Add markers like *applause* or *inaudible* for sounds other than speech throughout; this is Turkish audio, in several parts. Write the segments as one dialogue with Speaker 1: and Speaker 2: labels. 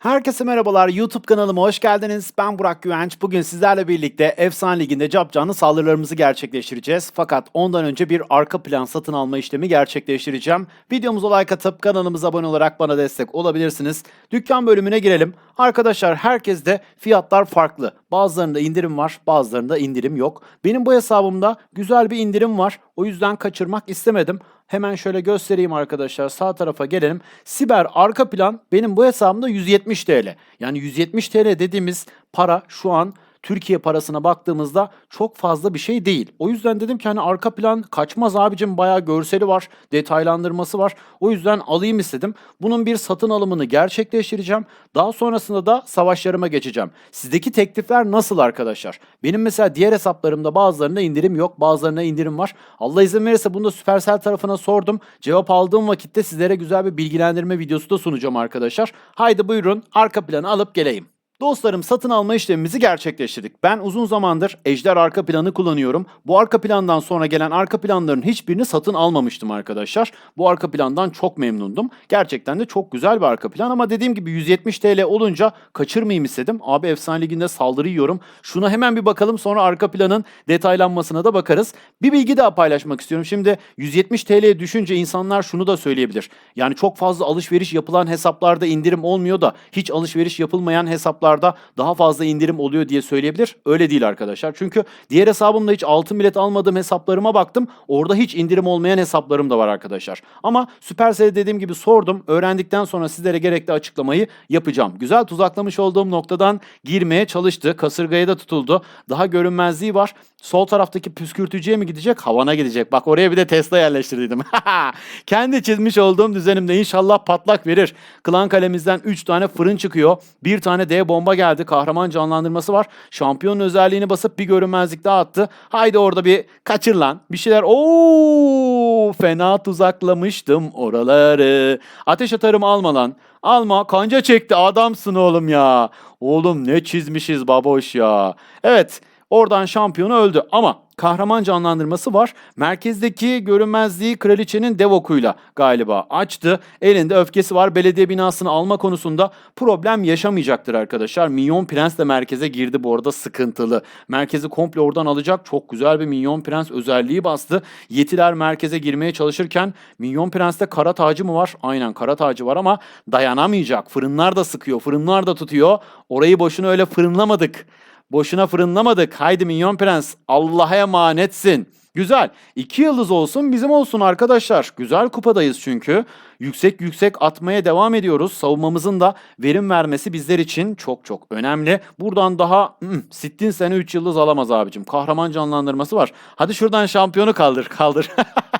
Speaker 1: Herkese merhabalar. YouTube kanalıma hoş geldiniz. Ben Burak Güvenç. Bugün sizlerle birlikte Efsane Ligi'nde cap canlı saldırılarımızı gerçekleştireceğiz. Fakat ondan önce bir arka plan satın alma işlemi gerçekleştireceğim. Videomuza like atıp kanalımıza abone olarak bana destek olabilirsiniz. Dükkan bölümüne girelim. Arkadaşlar herkeste fiyatlar farklı. Bazılarında indirim var, bazılarında indirim yok. Benim bu hesabımda güzel bir indirim var. O yüzden kaçırmak istemedim. Hemen şöyle göstereyim arkadaşlar. Sağ tarafa gelelim. Siber arka plan benim bu hesabımda 170 TL. Yani 170 TL dediğimiz para şu an Türkiye parasına baktığımızda çok fazla bir şey değil. O yüzden dedim ki hani arka plan kaçmaz abicim bayağı görseli var, detaylandırması var. O yüzden alayım istedim. Bunun bir satın alımını gerçekleştireceğim. Daha sonrasında da savaşlarıma geçeceğim. Sizdeki teklifler nasıl arkadaşlar? Benim mesela diğer hesaplarımda bazılarında indirim yok, bazılarına indirim var. Allah izin verirse bunu da Supercell tarafına sordum. Cevap aldığım vakitte sizlere güzel bir bilgilendirme videosu da sunacağım arkadaşlar. Haydi buyurun arka planı alıp geleyim. Dostlarım satın alma işlemimizi gerçekleştirdik. Ben uzun zamandır Ejder arka planı kullanıyorum. Bu arka plandan sonra gelen arka planların hiçbirini satın almamıştım arkadaşlar. Bu arka plandan çok memnundum. Gerçekten de çok güzel bir arka plan ama dediğim gibi 170 TL olunca kaçırmayayım istedim. Abi Efsane Ligi'nde saldırı yiyorum. Şuna hemen bir bakalım sonra arka planın detaylanmasına da bakarız. Bir bilgi daha paylaşmak istiyorum. Şimdi 170 TL'ye düşünce insanlar şunu da söyleyebilir. Yani çok fazla alışveriş yapılan hesaplarda indirim olmuyor da hiç alışveriş yapılmayan hesaplar hesaplarda daha fazla indirim oluyor diye söyleyebilir. Öyle değil arkadaşlar. Çünkü diğer hesabımda hiç altın bilet almadığım hesaplarıma baktım. Orada hiç indirim olmayan hesaplarım da var arkadaşlar. Ama Supercell'e dediğim gibi sordum. Öğrendikten sonra sizlere gerekli açıklamayı yapacağım. Güzel tuzaklamış olduğum noktadan girmeye çalıştı. Kasırgaya da tutuldu. Daha görünmezliği var. Sol taraftaki püskürtücüye mi gidecek? Havana gidecek. Bak oraya bir de Tesla yerleştirdiydim. *laughs* Kendi çizmiş olduğum düzenimde inşallah patlak verir. Klan kalemizden 3 tane fırın çıkıyor. Bir tane D bomba geldi. Kahraman canlandırması var. Şampiyonun özelliğini basıp bir görünmezlik daha attı. Haydi orada bir kaçır lan. Bir şeyler. Oo fena tuzaklamıştım oraları. Ateş atarım alma lan. Alma kanca çekti adamsın oğlum ya. Oğlum ne çizmişiz baboş ya. Evet Oradan şampiyonu öldü ama kahraman canlandırması var. Merkezdeki görünmezliği kraliçenin dev okuyla galiba açtı. Elinde öfkesi var. Belediye binasını alma konusunda problem yaşamayacaktır arkadaşlar. Minyon Prens de merkeze girdi bu arada sıkıntılı. Merkezi komple oradan alacak. Çok güzel bir Minyon Prens özelliği bastı. Yetiler merkeze girmeye çalışırken Minyon Prens'te kara tacı mı var? Aynen kara tacı var ama dayanamayacak. Fırınlar da sıkıyor. Fırınlar da tutuyor. Orayı boşuna öyle fırınlamadık. Boşuna fırınlamadık. Haydi Minyon Prens Allah'a emanetsin. Güzel. İki yıldız olsun bizim olsun arkadaşlar. Güzel kupadayız çünkü. Yüksek yüksek atmaya devam ediyoruz. Savunmamızın da verim vermesi bizler için çok çok önemli. Buradan daha hmm, sittin sene 3 yıldız alamaz abicim. Kahraman canlandırması var. Hadi şuradan şampiyonu kaldır kaldır.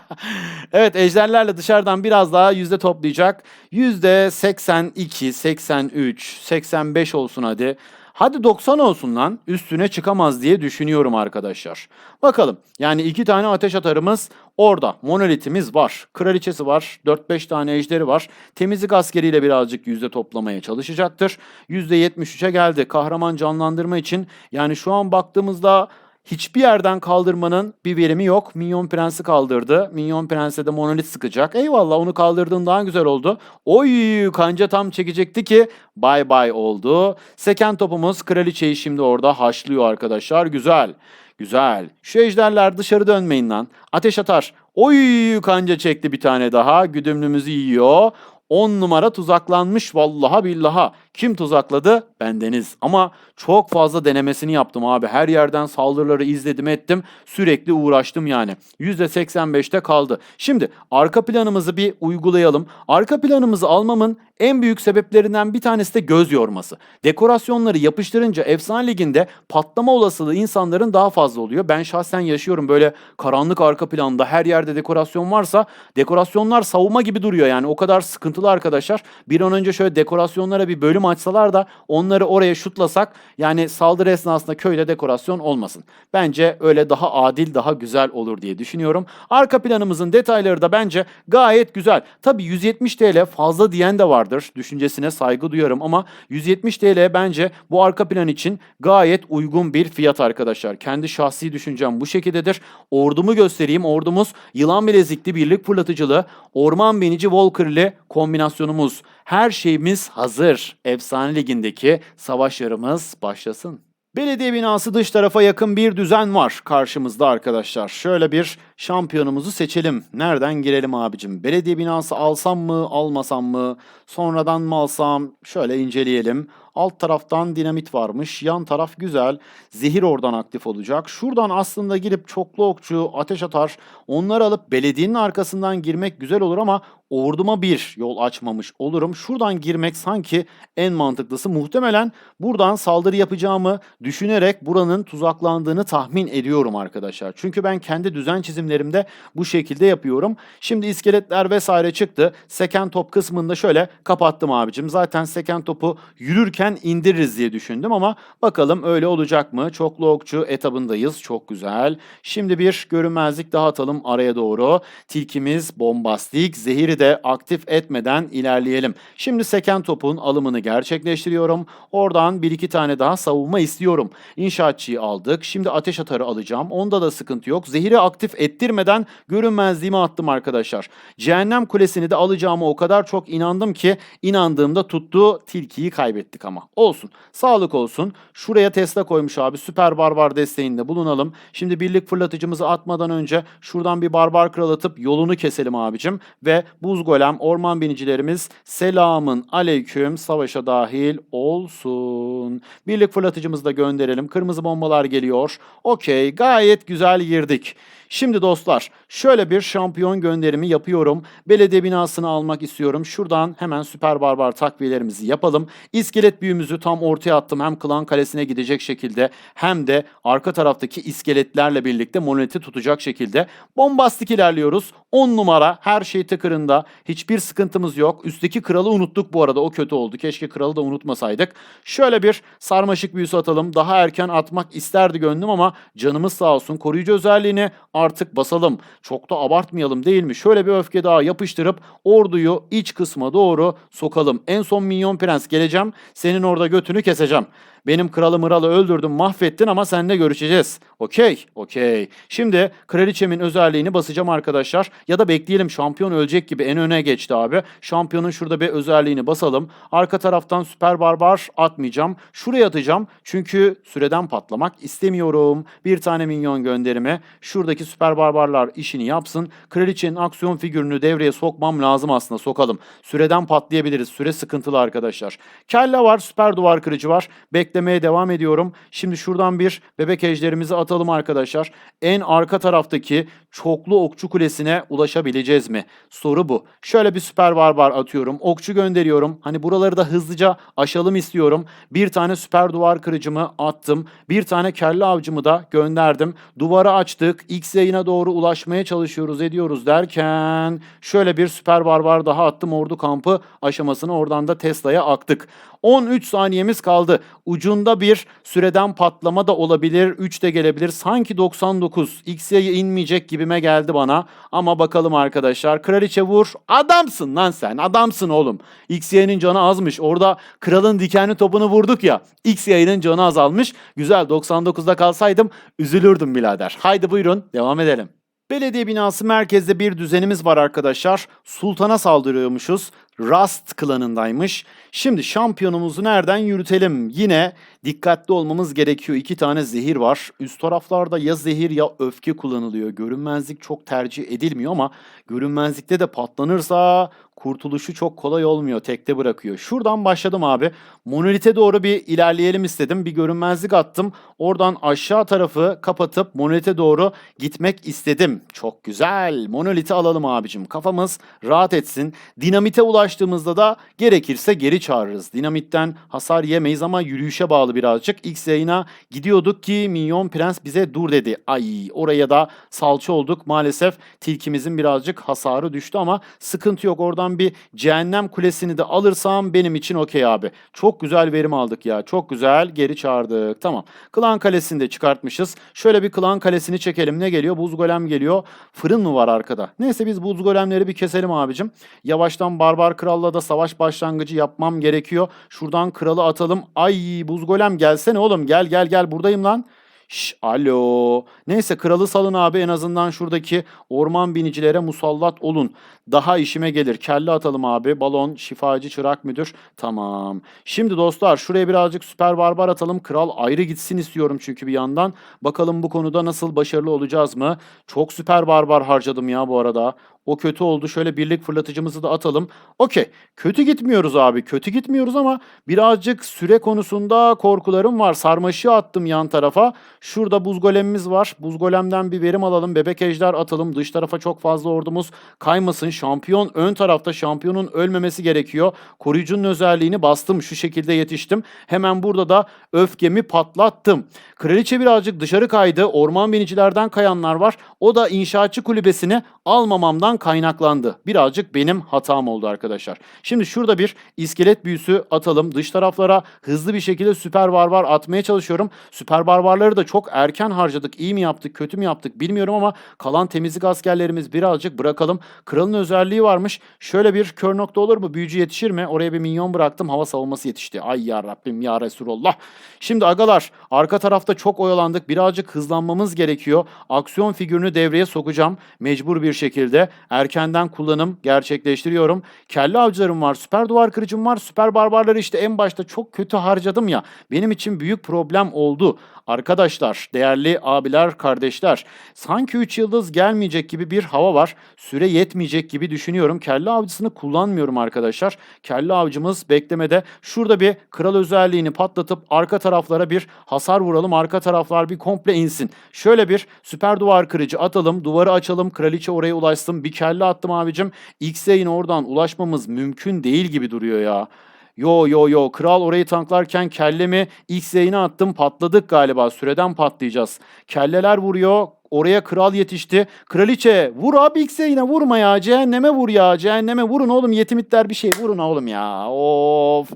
Speaker 1: *laughs* evet ejderlerle dışarıdan biraz daha yüzde toplayacak. Yüzde 82, 83, 85 olsun hadi. Hadi 90 olsun lan üstüne çıkamaz diye düşünüyorum arkadaşlar. Bakalım yani iki tane ateş atarımız orada. Monolitimiz var. Kraliçesi var. 4-5 tane ejderi var. Temizlik askeriyle birazcık yüzde toplamaya çalışacaktır. %73'e geldi. Kahraman canlandırma için yani şu an baktığımızda Hiçbir yerden kaldırmanın bir verimi yok. Minyon Prens'i kaldırdı. Minyon Prens'e de monolit sıkacak. Eyvallah onu kaldırdığın daha güzel oldu. Oy kanca tam çekecekti ki bay bay oldu. Seken topumuz kraliçeyi şimdi orada haşlıyor arkadaşlar. Güzel. Güzel. Şu ejderler dışarı dönmeyin lan. Ateş atar. Oy kanca çekti bir tane daha. Güdümlümüzü yiyor. 10 numara tuzaklanmış vallaha billaha. Kim tuzakladı? Bendeniz. Ama çok fazla denemesini yaptım abi. Her yerden saldırıları izledim ettim. Sürekli uğraştım yani. %85'te kaldı. Şimdi arka planımızı bir uygulayalım. Arka planımızı almamın en büyük sebeplerinden bir tanesi de göz yorması. Dekorasyonları yapıştırınca Efsane Ligi'nde patlama olasılığı insanların daha fazla oluyor. Ben şahsen yaşıyorum böyle karanlık arka planda her yerde dekorasyon varsa dekorasyonlar savunma gibi duruyor yani o kadar sıkıntılı arkadaşlar. Bir an önce şöyle dekorasyonlara bir bölüm açsalar da onları oraya şutlasak yani saldırı esnasında köyde dekorasyon olmasın. Bence öyle daha adil daha güzel olur diye düşünüyorum. Arka planımızın detayları da bence gayet güzel. Tabi 170 TL fazla diyen de vardır. Düşüncesine saygı duyarım ama 170 TL bence bu arka plan için gayet uygun bir fiyat arkadaşlar. Kendi şahsi düşüncem bu şekildedir. Ordumu göstereyim. Ordumuz yılan bilezikli birlik fırlatıcılı orman binici Walker ile kombinasyonumuz. Her şeyimiz hazır. Efsane Ligi'ndeki savaşlarımız başlasın. Belediye binası dış tarafa yakın bir düzen var karşımızda arkadaşlar. Şöyle bir şampiyonumuzu seçelim. Nereden girelim abicim? Belediye binası alsam mı, almasam mı? Sonradan mı alsam? Şöyle inceleyelim. Alt taraftan dinamit varmış. Yan taraf güzel. Zehir oradan aktif olacak. Şuradan aslında girip çoklu okçu, ateş atar. Onları alıp belediyenin arkasından girmek güzel olur ama orduma bir yol açmamış olurum. Şuradan girmek sanki en mantıklısı. Muhtemelen buradan saldırı yapacağımı düşünerek buranın tuzaklandığını tahmin ediyorum arkadaşlar. Çünkü ben kendi düzen çizimlerimde bu şekilde yapıyorum. Şimdi iskeletler vesaire çıktı. Seken top kısmında şöyle kapattım abicim. Zaten seken topu yürürken indiririz diye düşündüm ama bakalım öyle olacak mı? Çoklu okçu etabındayız. Çok güzel. Şimdi bir görünmezlik daha atalım araya doğru. Tilkimiz bombastik. Zehiri de aktif etmeden ilerleyelim. Şimdi seken topun alımını gerçekleştiriyorum. Oradan bir iki tane daha savunma istiyorum. İnşaatçıyı aldık. Şimdi ateş atarı alacağım. Onda da sıkıntı yok. Zehiri aktif ettirmeden görünmezliğimi attım arkadaşlar. Cehennem kulesini de alacağıma o kadar çok inandım ki inandığımda tuttu. Tilkiyi kaybettik ama. Olsun. Sağlık olsun. Şuraya Tesla koymuş abi. Süper barbar desteğinde bulunalım. Şimdi birlik fırlatıcımızı atmadan önce şuradan bir barbar kral atıp yolunu keselim abicim. Ve buz golem orman binicilerimiz selamın aleyküm savaşa dahil olsun. Birlik fırlatıcımızı da gönderelim. Kırmızı bombalar geliyor. Okey gayet güzel girdik. Şimdi dostlar şöyle bir şampiyon gönderimi yapıyorum. Belediye binasını almak istiyorum. Şuradan hemen süper barbar takviyelerimizi yapalım. İskelet büyümüzü tam ortaya attım. Hem klan kalesine gidecek şekilde hem de arka taraftaki iskeletlerle birlikte monoliti tutacak şekilde bombastik ilerliyoruz. 10 numara her şey tıkırında. Hiçbir sıkıntımız yok. Üstteki kralı unuttuk bu arada. O kötü oldu. Keşke kralı da unutmasaydık. Şöyle bir sarmaşık büyüsü atalım. Daha erken atmak isterdi gönlüm ama canımız sağ olsun. Koruyucu özelliğini artık basalım. Çok da abartmayalım değil mi? Şöyle bir öfke daha yapıştırıp orduyu iç kısma doğru sokalım. En son minyon prens geleceğim. Senin orada götünü keseceğim. Benim kralı mıralı öldürdün mahvettin ama seninle görüşeceğiz. Okey, okey. Şimdi kraliçemin özelliğini basacağım arkadaşlar. Ya da bekleyelim şampiyon ölecek gibi en öne geçti abi. Şampiyonun şurada bir özelliğini basalım. Arka taraftan süper barbar atmayacağım. Şuraya atacağım. Çünkü süreden patlamak istemiyorum. Bir tane minyon gönderimi. Şuradaki süper barbarlar işini yapsın. Kraliçenin aksiyon figürünü devreye sokmam lazım aslında sokalım. Süreden patlayabiliriz. Süre sıkıntılı arkadaşlar. Kelle var, süper duvar kırıcı var. Beklemeye devam ediyorum. Şimdi şuradan bir bebek ejderimizi atalım arkadaşlar. En arka taraftaki çoklu okçu kulesine ulaşabileceğiz mi? Soru bu. Şöyle bir süper barbar atıyorum. Okçu gönderiyorum. Hani buraları da hızlıca aşalım istiyorum. Bir tane süper duvar kırıcımı attım. Bir tane kelle avcımı da gönderdim. Duvarı açtık. X yayına doğru ulaşmaya çalışıyoruz ediyoruz derken şöyle bir süper barbar daha attım. Ordu kampı aşamasını oradan da Tesla'ya aktık. 13 saniyemiz kaldı. Ucunda bir süreden patlama da olabilir. 3 de gelebilir. Sanki 99. X'ye inmeyecek gibime geldi bana. Ama bakalım arkadaşlar. Kraliçe vur. Adamsın lan sen. Adamsın oğlum. XY'nin canı azmış. Orada kralın dikenli topunu vurduk ya. XY'nin canı azalmış. Güzel 99'da kalsaydım üzülürdüm birader. Haydi buyurun devam edelim. Belediye binası merkezde bir düzenimiz var arkadaşlar. Sultana saldırıyormuşuz. Rust klanındaymış. Şimdi şampiyonumuzu nereden yürütelim? Yine dikkatli olmamız gerekiyor. İki tane zehir var. Üst taraflarda ya zehir ya öfke kullanılıyor. Görünmezlik çok tercih edilmiyor ama görünmezlikte de patlanırsa kurtuluşu çok kolay olmuyor. Tekte bırakıyor. Şuradan başladım abi. Monolite doğru bir ilerleyelim istedim. Bir görünmezlik attım. Oradan aşağı tarafı kapatıp monolite doğru gitmek istedim. Çok güzel. Monoliti alalım abicim. Kafamız rahat etsin. Dinamite ulaştığımızda da gerekirse geri çağırırız. Dinamitten hasar yemeyiz ama yürüyüşe bağlı birazcık. X yayına gidiyorduk ki Minyon Prens bize dur dedi. Ay oraya da salça olduk. Maalesef tilkimizin birazcık hasarı düştü ama sıkıntı yok. Oradan bir cehennem kulesini de alırsam benim için okey abi. Çok güzel verim aldık ya. Çok güzel geri çağırdık. Tamam. Klan kalesini de çıkartmışız. Şöyle bir klan kalesini çekelim. Ne geliyor? Buz golem geliyor. Fırın mı var arkada? Neyse biz buz golemleri bir keselim abicim. Yavaştan barbar kralla da savaş başlangıcı yapmam gerekiyor. Şuradan kralı atalım. Ay buz golem gelsene oğlum. Gel gel gel buradayım lan. Şş, alo. Neyse kralı salın abi en azından şuradaki orman binicilere musallat olun. Daha işime gelir. Kelle atalım abi. Balon, şifacı, çırak müdür. Tamam. Şimdi dostlar şuraya birazcık süper barbar atalım. Kral ayrı gitsin istiyorum çünkü bir yandan. Bakalım bu konuda nasıl başarılı olacağız mı? Çok süper barbar harcadım ya bu arada. O kötü oldu. Şöyle birlik fırlatıcımızı da atalım. Okey. Kötü gitmiyoruz abi. Kötü gitmiyoruz ama birazcık süre konusunda korkularım var. Sarmaşığı attım yan tarafa. Şurada buz golemimiz var. Buz golemden bir verim alalım. Bebek ejder atalım. Dış tarafa çok fazla ordumuz kaymasın. Şampiyon ön tarafta. Şampiyonun ölmemesi gerekiyor. Koruyucunun özelliğini bastım. Şu şekilde yetiştim. Hemen burada da öfkemi patlattım. Kraliçe birazcık dışarı kaydı. Orman binicilerden kayanlar var. O da inşaatçı kulübesini almamamdan kaynaklandı. Birazcık benim hatam oldu arkadaşlar. Şimdi şurada bir iskelet büyüsü atalım. Dış taraflara hızlı bir şekilde süper barbar atmaya çalışıyorum. Süper barbarları da çok erken harcadık. İyi mi yaptık, kötü mü yaptık bilmiyorum ama kalan temizlik askerlerimiz birazcık bırakalım. Kralın özelliği varmış. Şöyle bir kör nokta olur mu? Büyücü yetişir mi? Oraya bir minyon bıraktım. Hava savunması yetişti. Ay ya Rabbim ya Resulallah. Şimdi agalar arka tarafta çok oyalandık. Birazcık hızlanmamız gerekiyor. Aksiyon figürünü devreye sokacağım. Mecbur bir şekilde. Erkenden kullanım gerçekleştiriyorum. Kelle avcılarım var. Süper duvar kırıcım var. Süper barbarları işte en başta çok kötü harcadım ya. Benim için büyük problem oldu. Arkadaşlar, değerli abiler, kardeşler. Sanki 3 yıldız gelmeyecek gibi bir hava var. Süre yetmeyecek gibi düşünüyorum. Kelle avcısını kullanmıyorum arkadaşlar. Kelle avcımız beklemede. Şurada bir kral özelliğini patlatıp arka taraflara bir hasar vuralım. Arka taraflar bir komple insin. Şöyle bir süper duvar kırıcı atalım. Duvarı açalım. Kraliçe oraya ulaşsın. Bir kelle attım abicim. X yayın oradan ulaşmamız mümkün değil gibi duruyor ya. Yo yo yo kral orayı tanklarken kellemi X yayına attım patladık galiba süreden patlayacağız. Kelleler vuruyor oraya kral yetişti. Kraliçe vur abi X yayına vurma ya cehenneme vur ya cehenneme vurun oğlum yetimitler bir şey vurun oğlum ya of.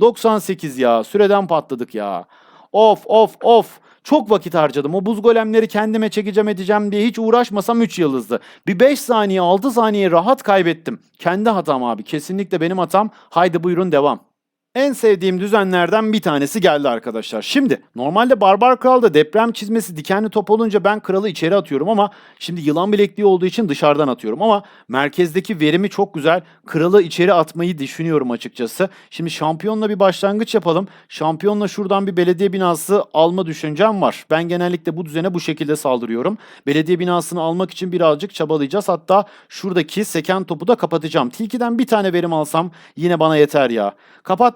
Speaker 1: 98 ya süreden patladık ya. Of of of. Çok vakit harcadım. O buz golemleri kendime çekeceğim edeceğim diye hiç uğraşmasam 3 yıldızdı. Bir 5 saniye 6 saniye rahat kaybettim. Kendi hatam abi. Kesinlikle benim hatam. Haydi buyurun devam. En sevdiğim düzenlerden bir tanesi geldi arkadaşlar. Şimdi normalde Barbar Kral'da deprem çizmesi dikenli top olunca ben kralı içeri atıyorum ama şimdi yılan bilekliği olduğu için dışarıdan atıyorum ama merkezdeki verimi çok güzel. Kralı içeri atmayı düşünüyorum açıkçası. Şimdi şampiyonla bir başlangıç yapalım. Şampiyonla şuradan bir belediye binası alma düşüncem var. Ben genellikle bu düzene bu şekilde saldırıyorum. Belediye binasını almak için birazcık çabalayacağız. Hatta şuradaki seken topu da kapatacağım. Tilkiden bir tane verim alsam yine bana yeter ya.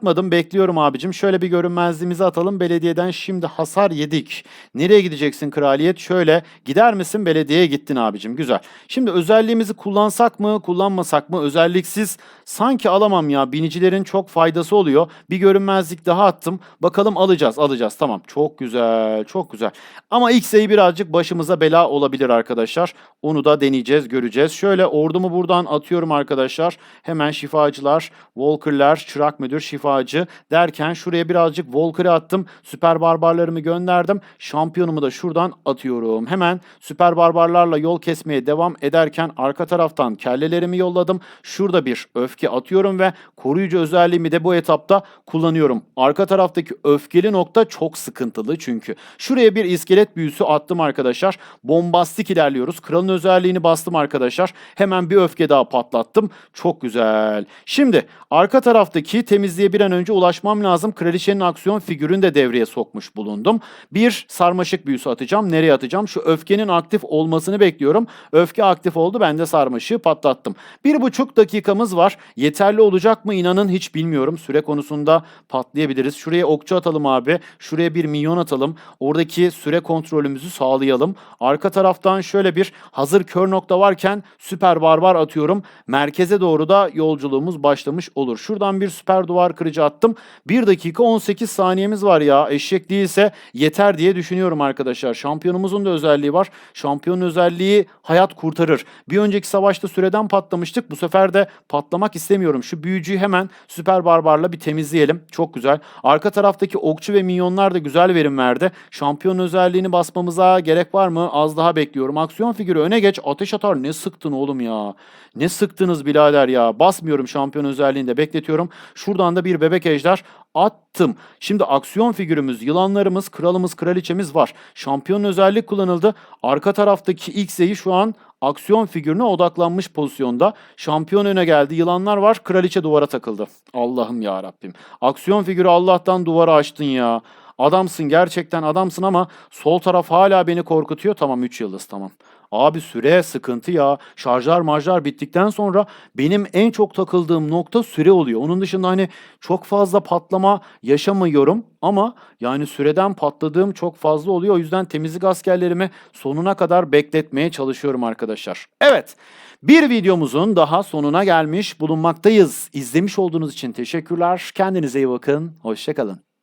Speaker 1: Kapatmadım bekliyorum abicim. Şöyle bir görünmezliğimizi atalım. Belediyeden şimdi hasar yedik. Nereye gideceksin kraliyet? Şöyle gider misin? Belediyeye gittin abicim. Güzel. Şimdi özelliğimizi kullansak mı kullanmasak mı? Özelliksiz sanki alamam ya. Binicilerin çok faydası oluyor. Bir görünmezlik daha attım. Bakalım alacağız alacağız. Tamam çok güzel çok güzel. Ama ilk sayı birazcık başımıza bela olabilir arkadaşlar. Onu da deneyeceğiz göreceğiz. Şöyle ordumu buradan atıyorum arkadaşlar. Hemen şifacılar, Walker'lar, çırak müdür, şifacı derken şuraya birazcık Walker'ı attım. Süper barbarlarımı gönderdim. Şampiyonumu da şuradan atıyorum. Hemen süper barbarlarla yol kesmeye devam ederken arka taraftan kellelerimi yolladım. Şurada bir öfke atıyorum ve koruyucu özelliğimi de bu etapta kullanıyorum. Arka taraftaki öfkeli nokta çok sıkıntılı çünkü. Şuraya bir iskelet büyüsü attım arkadaşlar. Bombastik ilerliyoruz. Kralın özelliğini bastım arkadaşlar. Hemen bir öfke daha patlattım. Çok güzel. Şimdi arka taraftaki temizliğe bir an önce ulaşmam lazım. Kraliçenin aksiyon figürünü de devreye sokmuş bulundum. Bir sarmaşık büyüsü atacağım. Nereye atacağım? Şu öfkenin aktif olmasını bekliyorum. Öfke aktif oldu. Ben de sarmaşığı patlattım. Bir buçuk dakikamız var. Yeterli olacak mı inanın hiç bilmiyorum. Süre konusunda patlayabiliriz. Şuraya okçu atalım abi. Şuraya bir minyon atalım. Oradaki süre kontrolümüzü sağlayalım. Arka taraftan şöyle bir hazır kör nokta varken süper barbar atıyorum. Merkeze doğru da yolculuğumuz başlamış olur. Şuradan bir süper duvar kırıcı attım. 1 dakika 18 saniyemiz var ya. Eşek değilse yeter diye düşünüyorum arkadaşlar. Şampiyonumuzun da özelliği var. Şampiyonun özelliği hayat kurtarır. Bir önceki savaşta süreden patlamıştık. Bu sefer de patlamak istemiyorum. Şu büyücüyü hemen süper barbarla bir temizleyelim. Çok güzel. Arka taraftaki okçu ve minyonlar da güzel verim verdi. Şampiyon özelliğini basmamıza gerek var mı? Az daha bekliyorum. Aksiyon figürü öne geç. Ateş atar. Ne sıktın oğlum ya. Ne sıktınız birader ya. Basmıyorum şampiyon özelliğini de bekletiyorum. Şuradan da bir bebek ejder attım. Şimdi aksiyon figürümüz, yılanlarımız, kralımız, kraliçemiz var. Şampiyon özellik kullanıldı. Arka taraftaki X'eyi şu an aksiyon figürüne odaklanmış pozisyonda. Şampiyon öne geldi. Yılanlar var. Kraliçe duvara takıldı. Allah'ım ya Rabbim. Aksiyon figürü Allah'tan duvara açtın ya. Adamsın gerçekten adamsın ama sol taraf hala beni korkutuyor. Tamam 3 yıldız tamam. Abi süre sıkıntı ya. Şarjlar marjlar bittikten sonra benim en çok takıldığım nokta süre oluyor. Onun dışında hani çok fazla patlama yaşamıyorum ama yani süreden patladığım çok fazla oluyor. O yüzden temizlik askerlerimi sonuna kadar bekletmeye çalışıyorum arkadaşlar. Evet. Bir videomuzun daha sonuna gelmiş bulunmaktayız. İzlemiş olduğunuz için teşekkürler. Kendinize iyi bakın. Hoşçakalın.